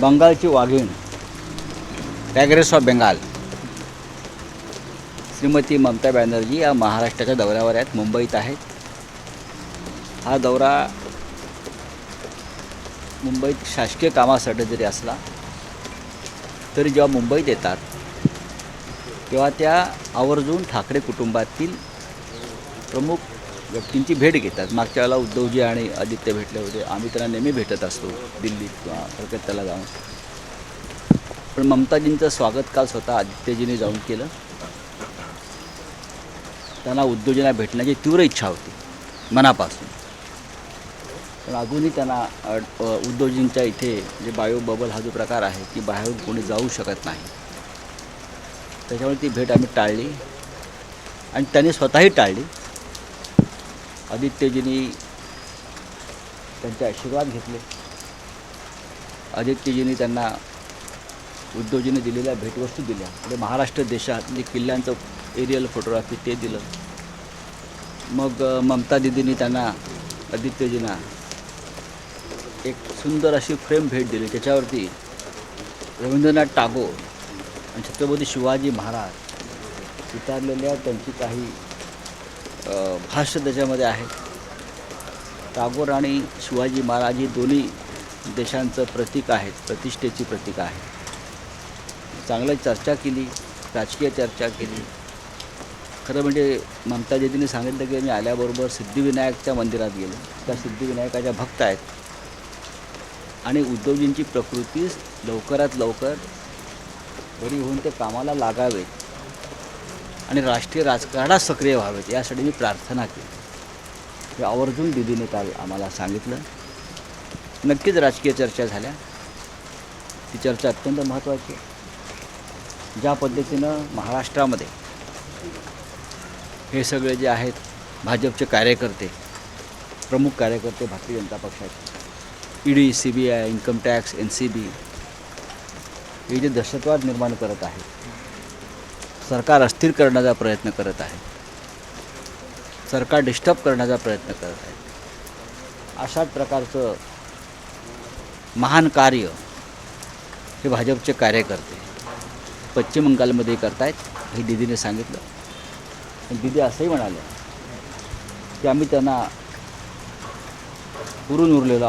बंगालची वाघीण. Tigress of Bengal Shrimati Mamata Banerjee या महाराष्ट्राच्या दौऱ्यावर आहेत मुंबईत आहेत. हा दौरा मुंबईत शासकीय कामासाठी जरी असला तरी जेव्हा मुंबईत येतात तेव्हा त्या आवर्जून ठाकरे कुटुंबातील प्रमुख व्यक्तींची भेट घेतात. मागच्या वेळेला उद्धवजी आणि आदित्य भेटले होते. आम्ही त्यांना नेहमी भेटत असतो दिल्लीत किंवा कलकत्त्याला जाऊन. पण ममताजींचं स्वागत काल स्वतः आदित्यजींनी जाऊन केलं. त्यांना उद्योजना भेटण्याची तीव्र इच्छा होती मनापासून. पण अजूनही त्यांना उद्धवजींच्या इथे जे बायो बबल हा जो प्रकार आहे की बाहेरून कोणी जाऊ शकत नाही. त्याच्यामुळे ती भेट आम्ही टाळली. आणि त्यांनी स्वतःही टाळली. आदित्यजींनी त्यांचे आशीर्वाद घेतले. आदित्यजींनी त्यांना उद्योजीने दिलेल्या भेटवस्तू दिल्या. म्हणजे महाराष्ट्र देशात किल्ल्यांचं एरियल फोटोग्राफी ते दिलं. मग ममता दिदींनी त्यांना आदित्यजींना एक सुंदर अशी फ्रेम भेट दिली. त्याच्यावरती रवींद्रनाथ टागोर आणि छत्रपती शिवाजी महाराज उतारलेल्या त्यांची काही भाष्य त्याच्यामध्ये आहे. टागोर आणि शिवाजी महाराज ही दोन्ही देशांचं प्रतीक आहेत प्रतिष्ठेची प्रतीक आहे चांगली चर्चा केली राजकीय चर्चा केली. खरं म्हणजे ममता दिदीने सांगितलं की मी आल्याबरोबर सिद्धिविनायकच्या मंदिरात गेलो. त्या सिद्धिविनायकाच्या भक्त आहेत. आणि उद्धवजींची प्रकृती लवकरात लवकर बरी होऊन ते कामाला लागावेत. आणि राष्ट्रीय राजकारणात सक्रिय व्हावेत यासाठी मी प्रार्थना केली. हे आवर्जून दिदीने काल आम्हाला सांगितलं. नक्कीच राजकीय चर्चा झाल्या. ती चर्चा अत्यंत महत्त्वाची आहे. ज्या पद्धतीनं महाराष्ट्रामध्ये हे सगळे जे आहेत भाजपचे कार्यकर्ते प्रमुख कार्यकर्ते भारतीय जनता पक्षाचे D C B I income tax N C B हे जे दहशतवाद निर्माण करत आहेत सरकार अस्थिर करण्याचा प्रयत्न करत आहे. सरकार डिस्टर्ब करण्याचा प्रयत्न करत आहे. अशाच प्रकारचं महान कार्य हे भाजपचे कार्यकर्ते पश्चिम बंगालमध्ये करतायत हे दिदीने सांगितलं. दिदी असंही म्हणाले की आम्ही त्यांना पुरून उरलेलो